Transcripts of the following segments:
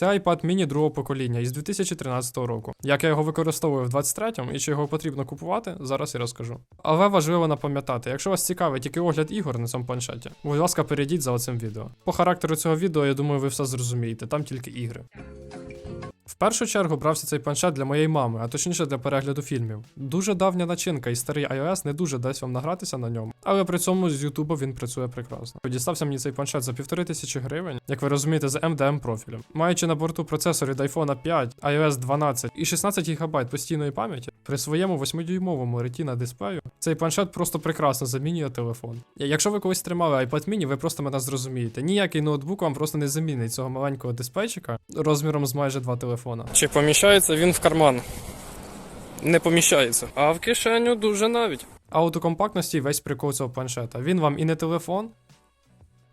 Це iPad mini другого покоління із 2013 року. Як я його використовую в 23-му і чи його потрібно купувати, зараз і розкажу. Але важливо напам'ятати, якщо вас цікавить тільки огляд ігор на цьому планшеті, будь ласка, перейдіть за оцим відео. По характеру цього відео, я думаю, ви все зрозумієте, там тільки ігри. Першу чергу брався цей планшет для моєї мами, а точніше для перегляду фільмів. Дуже давня начинка і старий iOS не дуже дасть вам награтися на ньому, але при цьому з YouTube він працює прекрасно. Дістався мені цей планшет за півтори тисячі гривень, як ви розумієте, з MDM профілем. Маючи на борту процесор від iPhone 5, iOS 12 і 16 ГБ постійної пам'яті, при своєму 8-дюймовому Retina дисплею, цей планшет просто прекрасно замінює телефон. Якщо ви колись тримали iPad mini, ви просто мене зрозумієте. Ніякий ноутбук вам просто не замінить цього маленького дисплейчика розміром з майже два телефона. Чи поміщається він в карман? Не поміщається. А в кишеню дуже навіть. А от у компактності весь прикол цього планшета. Він вам і не телефон,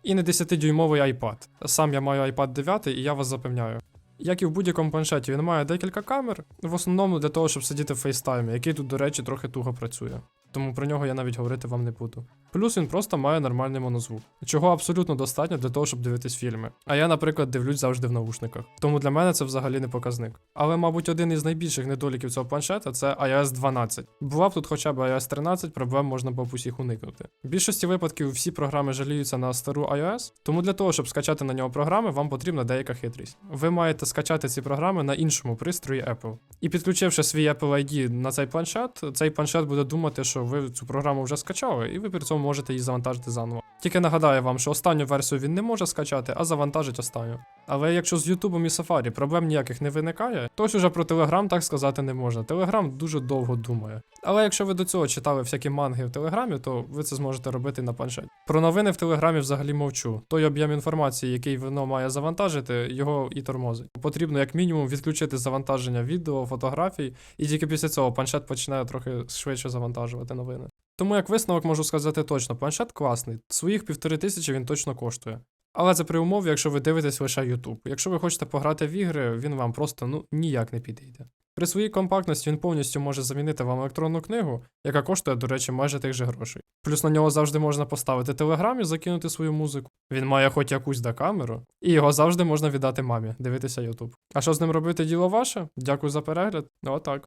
і не 10-дюймовий iPad. Сам я маю iPad 9, і я вас запевняю. Як і в будь-якому планшеті, він має декілька камер, в основному для того, щоб сидіти в фейстаймі, який тут, до речі, трохи туго працює. Тому про нього я навіть говорити вам не буду. Плюс він просто має нормальний монозвук, чого абсолютно достатньо для того, щоб дивитись фільми. А я, наприклад, дивлюсь завжди в наушниках. Тому для мене це взагалі не показник. Але, мабуть, один із найбільших недоліків цього планшета це iOS 12. Була б тут хоча б iOS 13, проблем можна було б усіх уникнути. В більшості випадків всі програми жаліються на стару iOS, тому для того, щоб скачати на нього програми, вам потрібна деяка хитрість. Ви маєте скачати ці програми на іншому пристрої Apple. І підключивши свій Apple ID на цей планшет, цей планшет буде думати, що ви цю програму вже скачали, і ви при цьому можете її завантажити заново. Тільки нагадаю вам, що останню версію він не може скачати, а завантажить останню. Але якщо з Ютубом і Safari проблем ніяких не виникає, то уже про Telegram так сказати не можна. Telegram дуже довго думає. Але якщо ви до цього читали всякі манги в Телеграмі, то ви це зможете робити на планшеті. Про новини в Телеграмі взагалі мовчу. Той об'єм інформації, який воно має завантажити, його і тормозить. Потрібно як мінімум відключити завантаження відео, фотографій, і тільки після цього планшет починає трохи швидше завантажувати новини. Тому як висновок можу сказати точно, планшет класний, своїх півтори тисячі він точно коштує. Але це при умові, якщо ви дивитесь лише YouTube. Якщо ви хочете пограти в ігри, він вам просто ну ніяк не підійде. При своїй компактності він повністю може замінити вам електронну книгу, яка коштує, до речі, майже тих же грошей. Плюс на нього завжди можна поставити телеграм і закинути свою музику. Він має хоч якусь да камеру, і його завжди можна віддати мамі, дивитися YouTube. А що з ним робити діло ваше? Дякую за перегляд. Отак.